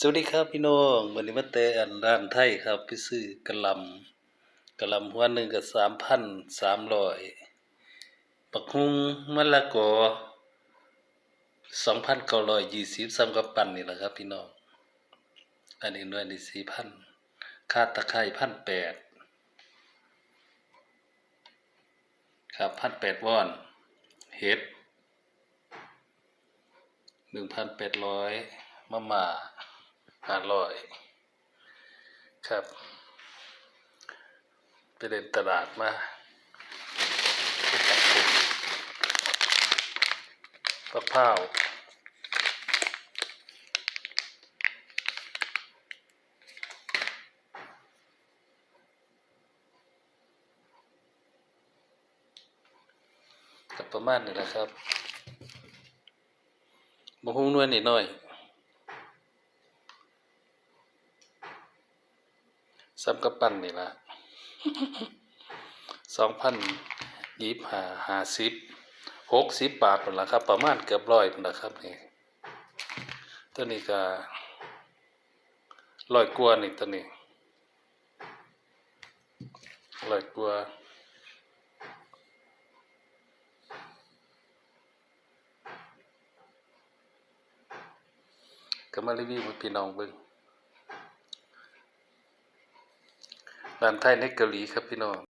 สวัสดีครับพี่น้องวันนี้มาเตะอันร้านไทยครับไปซื้อกะลำกะลำหัวหนึ่งกับสามพันสามร้อยปักฮุงมะละกอสองพันเก้าร้อยยี่สิบสามกับปันนี่แหละครับ พี่น้อง อันนี้หน่วยนี่สี่พันค่าตะไคร้พันแปดครับพันแปดวอนเห็ดหนึ่งพันแปดร้อยมะม่า ห้าร้อยครับ ไปเดินตลาดมาปตัดผาวกับประมาณนี้แหละครับบะฮุงนวลนิดหน่อย ซ้ำกับปั้นนี่ละสองพันยี่สิบห้าห้าสิบหกสิบบาทหมดละครับ ประมาณเกือบร้อยหมดละครับนี่ตัวนี้ก็ร้อยกว่านี่ตัวนี้ร้อยกว่าก็มารีวิวให้พี่น้องเบิ่ง บ้านไทยในเกาหลีครับพี่น้อง